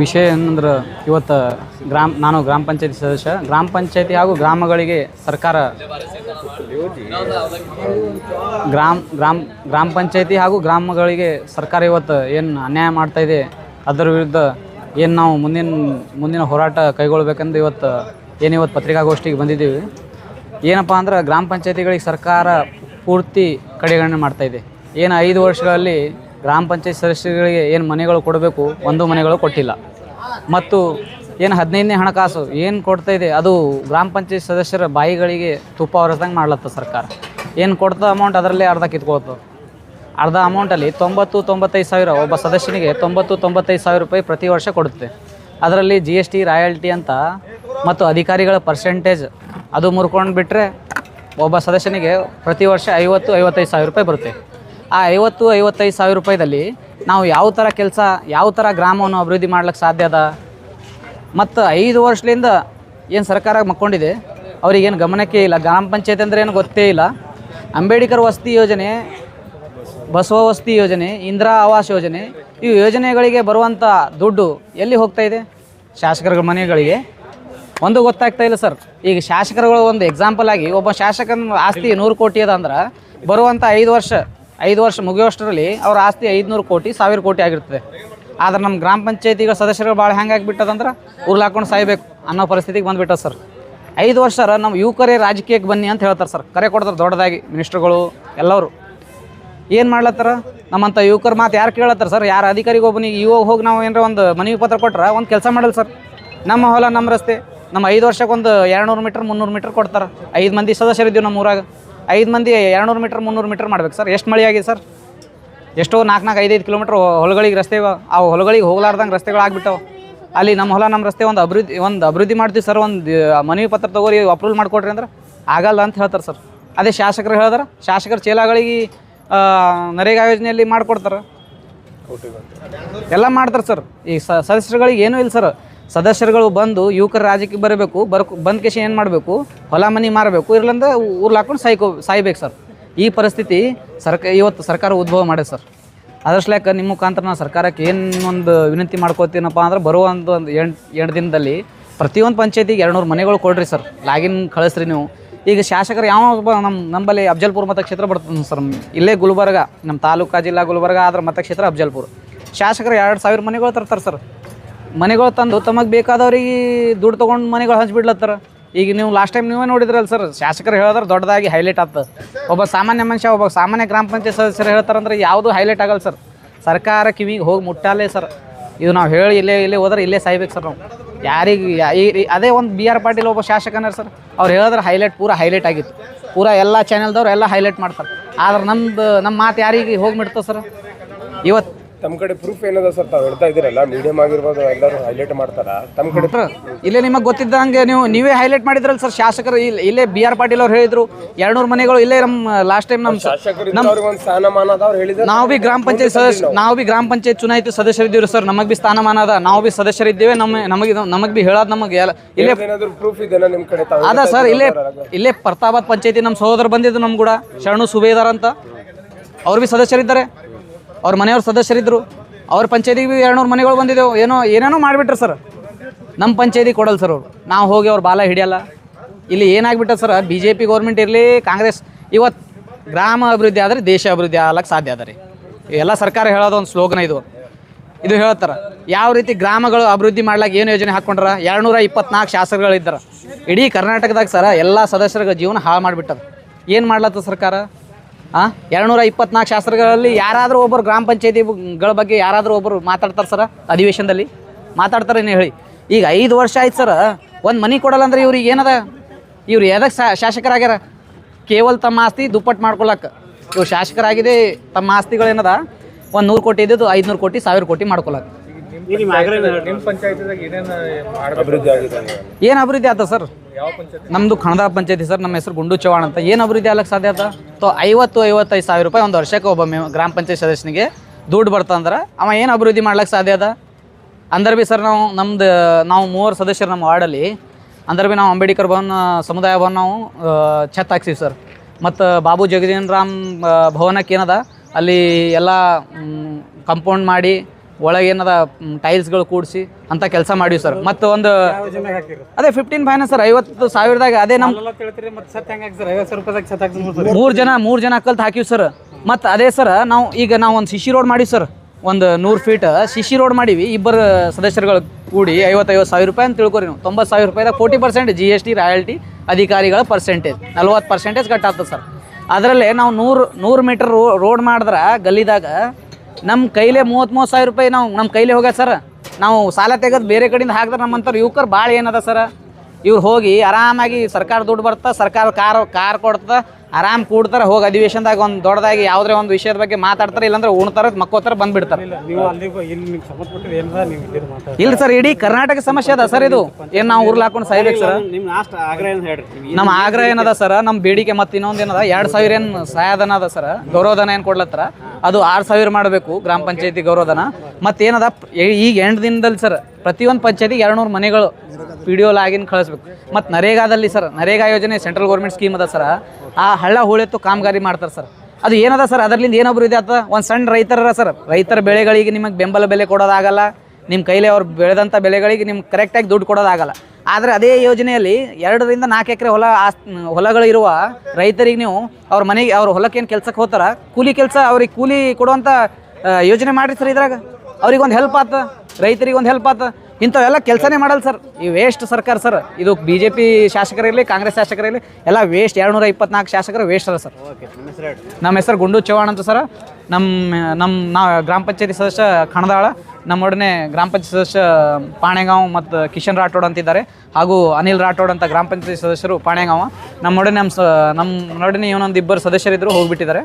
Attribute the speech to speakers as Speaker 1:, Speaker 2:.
Speaker 1: ವಿಷಯ ಏನಂದ್ರೆ ಇವತ್ತು ಗ್ರಾಮ, ನಾನು ಗ್ರಾಮ ಪಂಚಾಯತಿ ಸದಸ್ಯ. ಗ್ರಾಮ ಪಂಚಾಯತಿ ಹಾಗೂ ಗ್ರಾಮಗಳಿಗೆ ಸರ್ಕಾರ ಗ್ರಾಮ ಗ್ರಾಮ ಗ್ರಾಮ ಪಂಚಾಯತಿ ಹಾಗೂ ಗ್ರಾಮಗಳಿಗೆ ಸರ್ಕಾರ ಇವತ್ತು ಏನು ಅನ್ಯಾಯ ಮಾಡ್ತಾ ಇದೆ, ಅದರ ವಿರುದ್ಧ ಏನು ನಾವು ಮುಂದಿನ ಮುಂದಿನ ಹೋರಾಟ ಕೈಗೊಳ್ಬೇಕಂದು ಇವತ್ತು ಏನು ಇವತ್ತು ಪತ್ರಿಕಾಗೋಷ್ಠಿಗೆ ಬಂದಿದ್ದೀವಿ. ಏನಪ್ಪ ಅಂದ್ರೆ ಗ್ರಾಮ ಪಂಚಾಯತಿಗಳಿಗೆ ಸರ್ಕಾರ ಪೂರ್ತಿ ಕಡೆಗಣನೆ ಮಾಡ್ತಾ ಇದೆ. ಏನು ಐದು ವರ್ಷಗಳಲ್ಲಿ ಗ್ರಾಮ ಪಂಚಾಯತ್ ಸದಸ್ಯರಿಗೆ ಏನು ಮನೆಗಳು ಕೊಡಬೇಕು, ಒಂದು ಮನೆಗಳು ಕೊಟ್ಟಿಲ್ಲ. ಮತ್ತು ಏನು ಹದಿನೈದನೇ ಹಣಕಾಸು ಏನು ಕೊಡ್ತಾ ಇದೆ, ಅದು ಗ್ರಾಮ ಪಂಚಾಯತ್ ಸದಸ್ಯರ ಬಾಯಿಗಳಿಗೆ ತುಪ್ಪ ಹೊರದಂಗೆ ಮಾಡ್ಲತ್ತ ಸರ್ಕಾರ. ಏನು ಕೊಡ್ತಾ ಅಮೌಂಟ್ ಅದರಲ್ಲೇ ಅರ್ಧ ಕಿತ್ಕೊಳ್ತು ಅರ್ಧ ಅಮೌಂಟಲ್ಲಿ ತೊಂಬತ್ತು, ತೊಂಬತ್ತೈದು ಸಾವಿರ ಒಬ್ಬ ಸದಸ್ಯನಿಗೆ ತೊಂಬತ್ತು, ತೊಂಬತ್ತೈದು ಸಾವಿರ ರೂಪಾಯಿ ಪ್ರತಿ ವರ್ಷ ಕೊಡುತ್ತೆ. ಅದರಲ್ಲಿ ಜಿ ಎಸ್ ಟಿ ರಾಯಲ್ಟಿ ಅಂತ ಮತ್ತು ಅಧಿಕಾರಿಗಳ ಪರ್ಸೆಂಟೇಜ್ ಅದು ಮುರ್ಕೊಂಡು ಬಿಟ್ಟರೆ ಒಬ್ಬ ಸದಸ್ಯನಿಗೆ ಪ್ರತಿ ವರ್ಷ ಐವತ್ತು, ಐವತ್ತೈದು ಸಾವಿರ ರೂಪಾಯಿ ಬರುತ್ತೆ. ಆ ಐವತ್ತು, ಐವತ್ತೈದು ಸಾವಿರ ರೂಪಾಯಿದಲ್ಲಿ ನಾವು ಯಾವ ಥರ ಕೆಲಸ, ಯಾವ ಥರ ಗ್ರಾಮವನ್ನು ಅಭಿವೃದ್ಧಿ ಮಾಡ್ಲಿಕ್ಕೆ ಸಾಧ್ಯ ಅದ? ಮತ್ತು ಐದು ವರ್ಷದಿಂದ ಏನು ಸರ್ಕಾರ ಮಕ್ಕೊಂಡಿದೆ ಅವ್ರಿಗೇನು ಗಮನಕ್ಕೆ ಇಲ್ಲ? ಗ್ರಾಮ ಪಂಚಾಯತ್ ಅಂದರೆ ಏನು ಗೊತ್ತೇ ಇಲ್ಲ. ಅಂಬೇಡ್ಕರ್ ವಸತಿ ಯೋಜನೆ, ಬಸವ ವಸತಿ ಯೋಜನೆ, ಇಂದಿರಾ ಆವಾಸ್ ಯೋಜನೆ ಈ ಯೋಜನೆಗಳಿಗೆ ಬರುವಂಥ ದುಡ್ಡು ಎಲ್ಲಿ ಹೋಗ್ತಾ ಇದೆ? ಶಾಸಕರ ಮನೆಗಳಿಗೆ. ಒಂದು ಗೊತ್ತಾಗ್ತಾ ಇಲ್ಲ ಸರ್. ಈಗ ಶಾಸಕರುಗಳು ಒಂದು ಎಕ್ಸಾಂಪಲ್ ಆಗಿ, ಒಬ್ಬ ಶಾಸಕನ ಆಸ್ತಿ ನೂರು ಕೋಟಿ ಅದ ಅಂದ್ರೆ ಬರುವಂಥ ಐದು ವರ್ಷ ಐದು ವರ್ಷ ಮುಗಿಯೋಷ್ಟರಲ್ಲಿ ಅವ್ರ ಆಸ್ತಿ ಐದುನೂರು ಕೋಟಿ, ಸಾವಿರ ಕೋಟಿ ಆಗಿರ್ತದೆ. ಆದ್ರೆ ನಮ್ಮ ಗ್ರಾಮ ಪಂಚಾಯತಿಗಳ ಸದಸ್ಯರು ಭಾಳ ಹೆಂಗಾಗಿಬಿಟ್ಟದಂದ್ರೆ ಉರ್ಲ್ ಹಾಕೊಂಡು ಸಾಯ್ಬೇಕು ಅನ್ನೋ ಪರಿಸ್ಥಿತಿಗೆ ಬಂದುಬಿಟ್ಟದ ಸರ್. ಐದು ವರ್ಷ ನಮ್ಮ ಯುವಕರೇ ರಾಜಕೀಯಕ್ಕೆ ಬನ್ನಿ ಅಂತ ಹೇಳ್ತಾರೆ ಸರ್. ಕರೆ ಕೊಡ್ತಾರೆ ದೊಡ್ಡದಾಗಿ ಮಿನಿಸ್ಟ್ರುಗಳು, ಎಲ್ಲರೂ. ಏನು ಮಾಡ್ಲತ್ತಾರ? ನಮ್ಮಂಥ ಯುವಕರ ಮಾತು ಯಾರು ಕೇಳತ್ತಾರ ಸರ್? ಯಾರು ಅಧಿಕಾರಿಗೆ ಒಬ್ಬನಿಗೆ ಇವಾಗ ಹೋಗಿ ನಾವು ಏನಾರ ಒಂದು ಮನವಿ ಪತ್ರ ಕೊಟ್ರೆ ಒಂದು ಕೆಲಸ ಮಾಡಲ್ಲ ಸರ್. ನಮ್ಮ ಹೊಲ, ನಮ್ಮ ರಸ್ತೆ, ನಮ್ಮ ಐದು ವರ್ಷಕ್ಕೆ ಒಂದು ಎರಡುನೂರು ಮೀಟ್ರ್, ಮುನ್ನೂರು ಮೀಟ್ರ್ ಕೊಡ್ತಾರೆ. ಐದು ಮಂದಿ ಸದಸ್ಯರಿದ್ದೀವಿ ನಮ್ಮ ಊರಾಗ. ಐದು ಮಂದಿ ಎರಡುನೂರು ಮೀಟ್ರ್ ಮುನ್ನೂರು ಮೀಟ್ರ್ ಮಾಡ್ಬೇಕು ಸರ್. ಎಷ್ಟು ಮಳೆ ಆಗಿದೆ ಸರ್? ಎಷ್ಟೋ ನಾಲ್ಕು ನಾಲ್ಕು ಐದೈದು ಕಿಲೋಮೀಟ್ರ್ ಹೊಲಗಳಿಗೆ ರಸ್ತೆ ಆ ಹೊಲಗಳಿಗೆ ಹೋಗ್ಲಾರ್ದಂಗೆ ರಸ್ತೆಗಳು ಆಗ್ಬಿಟ್ಟವು. ಅಲ್ಲಿ ನಮ್ಮ ಹೊಲ ನಮ್ಮ ರಸ್ತೆ ಒಂದು ಅಭಿವೃದ್ಧಿ ಒಂದು ಅಭಿವೃದ್ಧಿ ಮಾಡ್ತೀವಿ ಸರ್. ಒಂದು ಮನವಿ ಪತ್ರ ತಗೋರಿ ಅಪ್ರೂವಲ್ ಮಾಡಿಕೊಡ್ರಿ ಅಂದ್ರೆ ಆಗಲ್ಲ ಅಂತ ಹೇಳ್ತಾರೆ ಸರ್. ಅದೇ ಶಾಸಕರು ಹೇಳಿದ್ರೆ. ಶಾಸಕರು ಚೇಲಾಗಳಿಗೆ ನರೇಗಾ ಯೋಜನೆಯಲ್ಲಿ ಮಾಡಿಕೊಡ್ತಾರೆ. ಎಲ್ಲ ಮಾಡ್ತಾರೆ ಸರ್. ಈ ಸದಸ್ಯರುಗಳಿಗೆ ಏನೂ ಇಲ್ಲ ಸರ್. ಸದಸ್ಯರುಗಳು ಬಂದು ಯುವಕರ ರಾಜ್ಯಕ್ಕೆ ಬರಬೇಕು, ಬರ್ಕು, ಬಂದ ಕೇಶ ಏನು ಮಾಡಬೇಕು, ಹೊಲ ಮನೆ ಮಾರಬೇಕು ಇರ್ಲಂದ ಊರ್ಲ್ ಹಾಕೊಂಡು ಸಾಯ್ಕೋ, ಸಾಯ್ಬೇಕು ಸರ್. ಈ ಪರಿಸ್ಥಿತಿ ಸರ್ಕ, ಇವತ್ತು ಸರ್ಕಾರ ಉದ್ಭವ ಮಾಡಿದೆ ಸರ್. ಅದರ್ಸ್ಲಾಕ ನಿಮ್ಮ ಮುಖಾಂತರ ನಾವು ಸರ್ಕಾರಕ್ಕೆ ಏನು ಒಂದು ವಿನಂತಿ ಮಾಡ್ಕೋತೀನಪ್ಪ ಅಂದ್ರೆ ಬರುವಂಥ ಒಂದು ಎಂಟು ಎಂಟು ದಿನದಲ್ಲಿ ಪ್ರತಿಯೊಂದು ಪಂಚಾಯತಿಗೆ ಎರಡು ನೂರು ಮನೆಗಳು ಕೊಡ್ರಿ ಸರ್. ಲಾಗಿನ್ ಕಳಿಸ್ರಿ ನೀವು. ಈಗ ಶಾಸಕರು ಯಾವ ನಮ್ಮ ನಂಬಲ್ಲಿ ಅಬ್ಜಲ್ಪುರ ಮತಕ್ಷೇತ್ರ ಬರ್ತದೆ ಸರ್. ಇಲ್ಲೇ ಗುಲ್ಬರ್ಗ ನಮ್ಮ ತಾಲೂಕಾ ಜಿಲ್ಲಾ ಗುಲ್ಬರ್ಗ ಆದ್ರೆ ಮತಕ್ಷೇತ್ರ ಅಬ್ಜಲ್ಪುರ ಶಾಸಕರು ಎರಡು ಸಾವಿರ ಮನೆಗಳು ತರ್ತಾರೆ ಸರ್. ಮನೆಗಳು ತಂದು ತಮಗೆ ಬೇಕಾದವ್ರಿಗೆ ದುಡ್ಡು ತೊಗೊಂಡು ಮನೆಗಳು ಹಂಚ್ಬಿಡ್ಲತ್ತಾರ. ಈಗ ನೀವು ಲಾಸ್ಟ್ ಟೈಮ್ ನೀವೇ ನೋಡಿದ್ರಲ್ಲ ಸರ್ ಶಾಸಕರು ಹೇಳಿದ್ರೆ ದೊಡ್ಡದಾಗಿ ಹೈಲೈಟ್ ಆಗ್ತದೆ. ಒಬ್ಬ ಸಾಮಾನ್ಯ ಮನುಷ್ಯ, ಒಬ್ಬ ಸಾಮಾನ್ಯ ಗ್ರಾಮ ಪಂಚಾಯತ್ ಸದಸ್ಯರು ಹೇಳ್ತಾರಂದ್ರೆ ಯಾವುದು ಹೈಲೈಟ್ ಆಗಲ್ಲ ಸರ್ ಸರ್ಕಾರ ಕಿವಿಗೆ ಹೋಗಿ ಮುಟ್ಟಾಲೇ ಸರ್ ಇದು ನಾವು ಹೇಳಿ ಇಲ್ಲೇ ಇಲ್ಲೇ ಹೋದ್ರೆ ಇಲ್ಲೇ ಸಾಯ್ಬೇಕು ಸರ್ ನಾವು. ಯಾರಿಗೆ ಅದೇ ಒಂದು ಬಿ ಆರ್ ಪಾಟೀಲ್ ಒಬ್ಬ ಶಾಸಕನಾರ ಸರ್ ಅವ್ರು ಹೇಳಿದ್ರೆ ಹೈಲೈಟ್ ಪೂರ ಹೈಲೈಟ್ ಆಗಿತ್ತು. ಪೂರ ಎಲ್ಲ ಚಾನೆಲ್ದವ್ರು ಎಲ್ಲ ಹೈಲೈಟ್ ಮಾಡ್ತಾರೆ. ಆದ್ರೆ ನಮ್ದು ನಮ್ಮ ಮಾತು ಯಾರಿಗೆ ಹೋಗಿ ಸರ್ ಇವತ್ತು
Speaker 2: ತಮ್ಮ ಕಡೆ ಪ್ರೂಫ್ ಏನದ ಸರ್? ತಾವು ಹೇಳ್ತಾ ಇದ್ದೀರಲ್ಲ ಮೀಡಿಯಂ ಆಗಿರ್ಬೋದು ಎಲ್ಲರೂ ಹೈಲೈಟ್ ಮಾಡ್ತಾರ? ತಮ್ಮ ಕಡೆ
Speaker 1: ಇಲ್ಲೇ ನಿಮಗೆ ಗೊತ್ತಿದ್ದಂಗೆ ನೀವು ನೀವೇ ಹೈಲೈಟ್ ಮಾಡಿದ್ರಲ್ಲ ಸರ್ ಶಾಸಕರು ಇಲ್ಲಿ ಇಲ್ಲೇ ಬಿ ಆರ್ ಪಾಟೀಲ್ ಅವ್ರು ಹೇಳಿದ್ರು. ಎರಡ್ನೂರು ಮನೆಗಳು ಇಲ್ಲೇ ನಮ್ಮ ಲಾಸ್ಟ್ ಟೈಮ್ ನಮ್ಮ
Speaker 2: ಒಂದು ಸ್ಥಾನಮಾನ ಅದ ಅವ್ರು ಹೇಳಿದ್ರೆ
Speaker 1: ನಾವು ಬಿ ಗ್ರಾಮ ಪಂಚಾಯತ್ ಸದಸ್ಯ ನಾವು ಬಿ ಗ್ರಾಮ ಪಂಚಾಯತ್ ಚುನಾಯಿತ ಸದಸ್ಯರಿದ್ದೀವಿ ಸರ್ ನಮಗೆ ಬಿ ಸ್ಥಾನಮಾನ ಅದ. ನಾವು ಬಿ ಸದಸ್ಯರಿದ್ದೇವೆ ನಮ್ಮ ನಮಗೆ ನಮಗೆ ಬಿ ಹೇಳೋದು ನಮಗೆ ಎಲ್ಲ ಇಲ್ಲೇ
Speaker 2: ಏನಾದ್ರು ಪ್ರೂಫ್ ಇದೆ ನಿಮ್ಮ ಕಡೆ ತಾವು
Speaker 1: ಅದ ಸರ್ ಇಲ್ಲೇ ಇಲ್ಲೇ ಪ್ರತಾಪಾತ್ ಪಂಚಾಯತಿ ನಮ್ಮ ಸಹೋದರ ಬಂದಿದ್ದು ನಮ್ಮ ಕೂಡ. ಶರಣು ಸುಬೇದಾರ್ ಅಂತ. ಅವ್ರು ಬಿ ಸದಸ್ಯರಿದ್ದಾರೆ. ಅವ್ರ ಮನೆಯವ್ರ ಸದಸ್ಯರಿದ್ದರು ಅವ್ರ ಪಂಚಾಯತಿಗೆ ಎರಡು ನೂರು ಮನೆಗಳು ಬಂದಿದ್ದೆವು. ಏನೋ, ಏನೇನೋ ಮಾಡಿಬಿಟ್ರು ಸರ್. ನಮ್ಮ ಪಂಚಾಯತಿ ಕೊಡಲ್ಲ ಸರ್ ಅವರು. ನಾವು ಹೋಗಿ ಅವ್ರ ಬಾಲ ಹಿಡಿಯಲ್ಲ. ಇಲ್ಲಿ ಏನಾಗ್ಬಿಟ್ಟ sir B J P government ಇರಲಿ, ಕಾಂಗ್ರೆಸ್. ಇವತ್ತು ಗ್ರಾಮ ಅಭಿವೃದ್ಧಿ ಆದರೆ ದೇಶ ಅಭಿವೃದ್ಧಿ ಆಗ್ಲಕ್ಕೆ ಸಾಧ್ಯ ಅದ ರೀ. ಎಲ್ಲ ಸರ್ಕಾರ ಹೇಳೋದು ಒಂದು ಸ್ಲೋಗನ್ ಇದು. ಇದು ಹೇಳ್ತಾರೆ, ಯಾವ ರೀತಿ ಗ್ರಾಮಗಳು ಅಭಿವೃದ್ಧಿ ಮಾಡ್ಲಾಕ ಏನು ಯೋಜನೆ ಹಾಕ್ಕೊಂಡ್ರ ಎರಡುನೂರ ಇಪ್ಪತ್ನಾಲ್ಕು ಶಾಸಕಗಳಿದ್ದಾರೆ ಇಡೀ ಕರ್ನಾಟಕದಾಗ ಸರ, ಎಲ್ಲ ಸದಸ್ಯರ ಜೀವನ ಹಾಳು ಮಾಡಿಬಿಟ್ಟದ. ಏನು ಮಾಡ್ಲತ್ತ ಸರ್ಕಾರ? ಹಾಂ ಎರಡುನೂರ ಇಪ್ಪತ್ನಾಲ್ಕು ಶಾಸ್ತ್ರಗಳಲ್ಲಿ ಯಾರಾದರೂ ಒಬ್ಬರು ಗ್ರಾಮ ಪಂಚಾಯತಿಗಳ ಬಗ್ಗೆ ಯಾರಾದರೂ ಒಬ್ಬರು ಮಾತಾಡ್ತಾರೆ ಸರ ಅಧಿವೇಶನದಲ್ಲಿ? ಮಾತಾಡ್ತಾರೆ ಏನು ಹೇಳಿ. ಈಗ ಐದು ವರ್ಷ ಆಯ್ತು ಸರ, ಒಂದು ಮನೆ ಕೊಡಲ್ಲ ಅಂದ್ರೆ ಇವ್ರಿಗೆ ಏನದ? ಇವ್ರು ಎದಕ್ಕೆ ಶಾಸಕರಾಗ್ಯಾರ? ಕೇವಲ ತಮ್ಮ ಆಸ್ತಿ ದುಪ್ಪಟ್ಟು ಮಾಡ್ಕೊಳಕ್ಕೆ ಇವ್ರು ಶಾಸಕರಾಗಿದೆ ತಮ್ಮ ಆಸ್ತಿಗಳೇನದ? ಒಂದು ನೂರು ಕೋಟಿ ಇದ್ದಿದ್ದು ಐದುನೂರು ಕೋಟಿ, ಸಾವಿರ ಕೋಟಿ ಮಾಡ್ಕೊಳಕ್ಕೆ
Speaker 2: ಅಭಿವೃದ್ಧಿ ಆಗಿದೆ
Speaker 1: ಏನು ಅಭಿವೃದ್ಧಿ ಆತ ಸರ್? ನಮ್ಮದು ಖಣದ ಪಂಚಾಯತಿ ಸರ್ ನಮ್ಮ ಹೆಸರು ಗುಂಡು ಚವಾಣ್ ಅಂತ. ಏನು ಅಭಿವೃದ್ಧಿ ಆಗ್ಲಕ್ಕೆ ಸಾಧ್ಯ ಆತ? ತೋ ಐವತ್ತು ಐವತ್ತೈದು ಸಾವಿರ ರೂಪಾಯಿ ಒಂದು ವರ್ಷಕ್ಕೆ ಒಬ್ಬ ಮೆ ಗ್ರಾಮ ಪಂಚಾಯತ್ ಸದಸ್ಯನಿಗೆ ದುಡ್ಡು ಬರ್ತಂದ್ರೆ ಅವ ಏನು ಅಭಿವೃದ್ಧಿ ಮಾಡ್ಲಿಕ್ಕೆ ಸಾಧ್ಯ ಅದ ಅಂದ್ರೆ ಭೀ ಸರ್ ನಾವು ನಮ್ದು ನಾವು ಮೂವರು ಸದಸ್ಯರು ನಮ್ಮ ವಾರ್ಡಲ್ಲಿ. ಅಂದ್ರೆ ಭೀ ನಾವು ಅಂಬೇಡ್ಕರ್ ಭವನ ಸಮುದಾಯ ಭವನ ನಾವು ಛತ್ ಹಾಕ್ಸಿವಿ ಸರ್. ಮತ್ತು ಬಾಬು ಜಗದೀನ್ ರಾಮ್ ಭವನಕ್ಕೆ ಏನದ? ಅಲ್ಲಿ ಎಲ್ಲ ಕಂಪೌಂಡ್ ಮಾಡಿ ಒಳಗೆ ಏನದ ಟೈಲ್ಸ್ಗಳು ಕೂಡಿಸಿ ಅಂತ ಕೆಲಸ ಮಾಡಿವಿ ಸರ್ ಮತ್ತು ಒಂದು ಅದೇ ಫಿಫ್ಟೀನ್ ಫೈನಾನ್ಸ್ ಸರ್ ಐವತ್ತು ಸಾವಿರದಾಗ ಅದೇ ನಮ್ಮ ಮೂರು ಜನ ಮೂರು ಜನ ಕಲ್ತು ಹಾಕಿವಿ ಸರ್ ಮತ್ತು ಅದೇ ಸರ್ ನಾವು ಈಗ ನಾವು ಒಂದು ಶಿಶಿ ರೋಡ್ ಮಾಡಿವಿ ಸರ್ ಒಂದು ನೂರು ಫೀಟ್ ಶಿಶಿ ರೋಡ್ ಮಾಡೀವಿ ಇಬ್ಬರು ಸದಸ್ಯರುಗಳು ಕೂಡಿ ಐವತ್ತೈವತ್ತು ಸಾವಿರ ರೂಪಾಯಿ ಅಂತ ತಿಳ್ಕೊರಿ ನೀವು. ತೊಂಬತ್ತು ಸಾವಿರ ರೂಪಾಯಿದಾಗ forty percent G S T royalty ಅಧಿಕಾರಿಗಳ ಪರ್ಸೆಂಟೇಜ್ ನಲ್ವತ್ತು ಪರ್ಸೆಂಟೇಜ್ ಕಟ್ಟಾಗ್ತದೆ ಸರ್ ಅದರಲ್ಲೇ ನಾವು ನೂರು ನೂರು ಮೀಟರ್ ರೋಡ್ ಮಾಡಿದ್ರೆ ಗಲ್ಲಿದಾಗ ನಮ್ಮ ಕೈಲೇ ಮೂವತ್ತು ಮೂವತ್ತು ಸಾವಿರ ರೂಪಾಯಿ ನಾವು ನಮ್ಮ ಕೈಲೇ ಹೋಗ್ಯಾ ಸರ್. ನಾವು ಸಾಲ ತೆಗೆದು ಬೇರೆ ಕಡೆಯಿಂದ ಹಾಕಿದ್ರೆ ನಮ್ಮಂಥವ್ರು ಯುವಕರು ಭಾಳ ಏನದ ಸರ್. ಇವ್ರು ಹೋಗಿ ಆರಾಮಾಗಿ ಸರ್ಕಾರ ದುಡ್ಡು ಬರ್ತಾ ಸರ್ಕಾರ ಕಾರ್ ಕಾರ್ ಕೊಡ್ತದೆ ಆರಾಮ್ ಕೂಡ್ತಾರೆ ಹೋಗಿ ಅಧಿವೇಶನದಾಗ ಒಂದು ದೊಡ್ಡದಾಗಿ ಯಾವುದೇ ಒಂದು ವಿಷಯದ ಬಗ್ಗೆ ಮಾತಾಡ್ತಾರೆ ಇಲ್ಲಾಂದ್ರೆ ಉಣ್ತಾರೆ ಮಕ್ಕೋತಾರೆ ಬಂದ್ಬಿಡ್ತಾರೆ.
Speaker 3: ಇಲ್ಲಿ
Speaker 1: ಸರ್ ಇಡೀ ಕರ್ನಾಟಕ ಸಮಸ್ಯೆ ಅದ ಸರ್ ಇದು. ಏನು ನಾವು ಊರ್ಲ ಹಾಕೊಂಡು ಸಾಯ್ಬೇಕು ಸರ್?
Speaker 3: ನಿಮ್ಮ ಆಗ್ರಹ
Speaker 1: ಏನದ ಸರ್ ನಮ್ಮ ಬೇಡಿಕೆ ಮತ್ತೆ ಇನ್ನೊಂದು ಏನದ ಎರಡ್ ಸಾವಿರ ಏನು ಸಹಾಯಧನ ಅದ ಸರ್ ಗೌರವಧನ ಏನು ಕೊಡ್ಲತ್ತರ? ಅದು ಆರು ಸಾವಿರ ಮಾಡಬೇಕು ಗ್ರಾಮ ಪಂಚಾಯತಿ ಗೌರವಧನ. ಮತ್ತೇನದ ಈಗ ಎಂಟು ದಿನದಲ್ಲಿ ಸರ್ ಪ್ರತಿಯೊಂದು ಪಂಚಾಯತಿಗೆ ಎರಡು ನೂರು ಮನೆಗಳು. ಪಿ ಡಿ ಲಾಗಿನ್ ಕಳಿಸ್ಬೇಕು. ಮತ್ತು ನರೇಗಾದಲ್ಲಿ ಸರ್, ನರೇಗಾ ಯೋಜನೆ ಸೆಂಟ್ರಲ್ ಗೌರ್ಮೆಂಟ್ ಸ್ಕೀಮ್ ಅದ ಸರ್. ಆ ಹಳ್ಳ ಹೂಳೆತ್ತು ಕಾಮಗಾರಿ ಮಾಡ್ತಾರೆ ಸರ್. ಅದು ಏನದ ಸರ್, ಅದರ್ಲಿಂದ ಏನೊಬ್ರು ಇದೆ ಆತ? ಒಂದು ಸಣ್ಣ ರೈತರ ಸರ್. ರೈತರ ಬೆಳೆಗಳಿಗೆ ನಿಮಗೆ ಬೆಂಬಲ ಬೆಲೆ ಕೊಡೋದಾಗಲ್ಲ ನಿಮ್ಮ ಕೈಲಿ ಅವ್ರು ಬೆಳೆದಂಥ ಬೆಳೆಗಳಿಗೆ ನಿಮ್ಗೆ ಕರೆಕ್ಟಾಗಿ ದುಡ್ಡು ಕೊಡೋದಾಗಲ್ಲ. ಆದರೆ ಅದೇ ಯೋಜನೆಯಲ್ಲಿ ಎರಡರಿಂದ ನಾಲ್ಕು ಎಕರೆ ಹೊಲ ಆಸ್ ಹೊಲಗಳಿರುವ ರೈತರಿಗೆ ನೀವು ಅವ್ರ ಮನೆಗೆ, ಅವ್ರ ಹೊಲಕ್ಕೆ ಏನು ಕೆಲ್ಸಕ್ಕೆ ಹೋಗ್ತಾರ? ಕೂಲಿ ಕೆಲಸ ಅವ್ರಿಗೆ ಕೂಲಿ ಕೊಡುವಂಥ ಯೋಜನೆ ಮಾಡಿರಿ ಸರ್ ಇದ್ರಾಗ. ಅವ್ರಿಗೆ ಒಂದು ಹೆಲ್ಪ್ ಆತ? ರೈತರಿಗೆ ಒಂದು ಹೆಲ್ಪ್ ಆತ? ಇಂಥವೆಲ್ಲ ಕೆಲಸನೇ ಮಾಡಲ್ಲ ಸರ್. ಈ ವೇಸ್ಟ್ ಸರ್ಕಾರ ಸರ್. ಇದು ಬಿ ಜೆ ಪಿ ಶಾಸಕರಿರಲಿ ಕಾಂಗ್ರೆಸ್ ಶಾಸಕರಿರಲಿ ಎಲ್ಲ ವೇಸ್ಟ್ ಎರಡುನೂರ ಇಪ್ಪತ್ನಾಲ್ಕು ಶಾಸಕರು ವೇಸ್ಟ್ ಅದ ಸರ್.
Speaker 3: ಓಕೆ ನಿಮ್ಮ ಹೆಸರು
Speaker 1: ಗುಂಡು ಚೌಹಾಣ್ ಅಂತ ಸರ್. ನಮ್ಮ ನಮ್ಮ ನಾವು ಗ್ರಾಮ ಪಂಚಾಯತಿ ಸದಸ್ಯ ಕಣದಾಳ ನಮ್ಮೊಡನೆ ಗ್ರಾಮ ಪಂಚಾಯತ್ ಸದಸ್ಯ ಪಾಣೆಗಾಂವ್ ಮತ್ತು ಕಿಶನ್ ರಾಠೋಡ್ ಅಂತಿದ್ದಾರೆ ಹಾಗೂ ಅನಿಲ್ ರಾಠೋಡ್ ಅಂತ ಗ್ರಾಮ ಪಂಚಾಯತಿ ಸದಸ್ಯರು ಪಾಣೆಗಾಂವ. ನಮ್ಮೊಡನೆ ನಮ್ಮ ಸ ನಮ್ಮ ನೊಡನೆ ಇನ್ನೊಂದು ಇಬ್ಬರು ಸದಸ್ಯರಿದ್ದರು ಹೋಗ್ಬಿಟ್ಟಿದ್ದಾರೆ